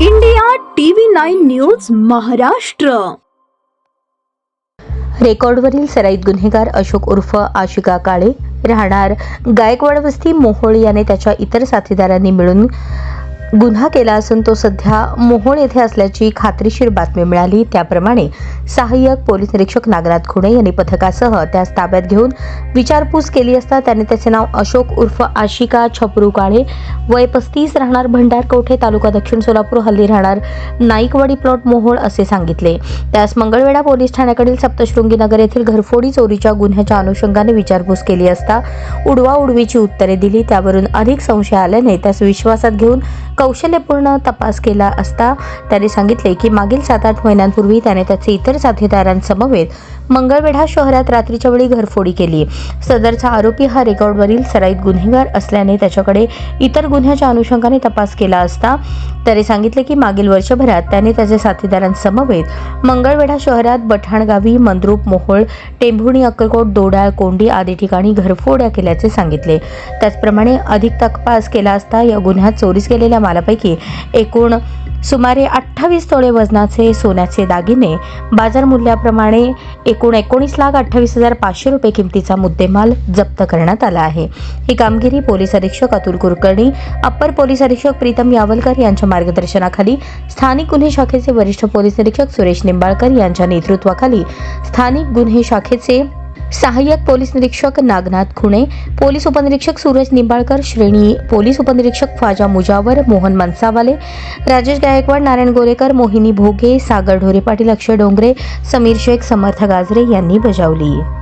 India TV nine news Maharashtra. रेकॉर्डवरील सराईत गुन्हेगार अशोक उर्फ आशिका काळे राहणार गायकवाड वस्ती मोहोळ याने त्याच्या इतर साथीदारांनी मिळून गुन्हा केला असून तो सध्या मोहोळ येथे असल्याची खात्रीशीर बातमी मिळाली. त्याप्रमाणे सहाय्यक पोलीस निरीक्षक नागनाथ खुणे यांनी पथकासह त्यास ताब्यात घेऊन विचारपूस केली असता त्याने त्याचे नाव अशोक उर्फ आशिका छपरू काळे वय पस्तीस राहणार भंडारकोठे तालुका दक्षिण सोलापूर हल्ली राहणार नाईकवाडी प्लॉट मोहोळ असे सांगितले. त्यास मंगळवेढा पोलीस ठाण्याकडील सप्तशृंगी नगर येथील घरफोडी चोरीच्या गुन्ह्याच्या अनुषंगाने विचारपूस केली असता उडवा उडवीची उत्तरे दिली. त्यावरून अधिक संशय आल्याने त्यास विश्वासात घेऊन कौशल्यपूर्ण तपास केला असता त्याने सांगितले की मागील सात आठ महिन्यांपूर्वी त्याने त्याचे इतर साथीदारांसमवेत मंगळवेढा शहरात रात्रीच्या वेळी घरफोडी केली. सदरचा आरोपी हा रेकॉर्डवरील सराईत गुन्हेगार असल्याने त्याच्याकडे इतर गुन्ह्याच्या अनुषंगाने तपास केला असता त्याने सांगितले की मागील वर्षभरात त्याने त्याचे साथीदारांसमवेत मंगळवेढा शहरात बठाणगावी मंद्रूप मोहोळ टेंभुणी अक्कलकोट दोडाळ कोंडी आदी ठिकाणी घरफोड्या केल्याचे सांगितले. त्याचप्रमाणे अधिक तपास केला असता या गुन्ह्यात चोरीस गेलेल्या मालापैकी एकूण सुमारे अठ्ठावीस तोळे वजनाचे सोन्याचे दागिने बाजार मूल्याप्रमाणे एकूण एकोणीस लाख अठ्ठावीस हजार पाचशे रुपये किमतीचा मुद्देमाल जप्त करण्यात आला आहे. ही कामगिरी पोलीस अधीक्षक अतुल कुलकर्णी अप्पर पोलीस अधीक्षक प्रीतम यावलकर यांच्या मार्गदर्शनाखाली स्थानिक गुन्हे शाखेचे वरिष्ठ पोलीस अधीक्षक सुरेश निंबाळकर यांच्या नेतृत्वाखाली स्थानिक गुन्हे शाखेचे सहाय्यक पोलीस निरीक्षक नागनाथ खुणे पोलीस उपनिरीक्षक सूरज निंबाळकर श्रेणी पोलीस उपनिरीक्षक ख्वाजा मुजावर मोहन मनसावाले राजेश गायकवाड नारायण गोरेकर मोहिनी भोगे सागर ढोरे पाटील अक्षय डोंगरे समीर शेख समर्थ गाजरे यांनी बजावली.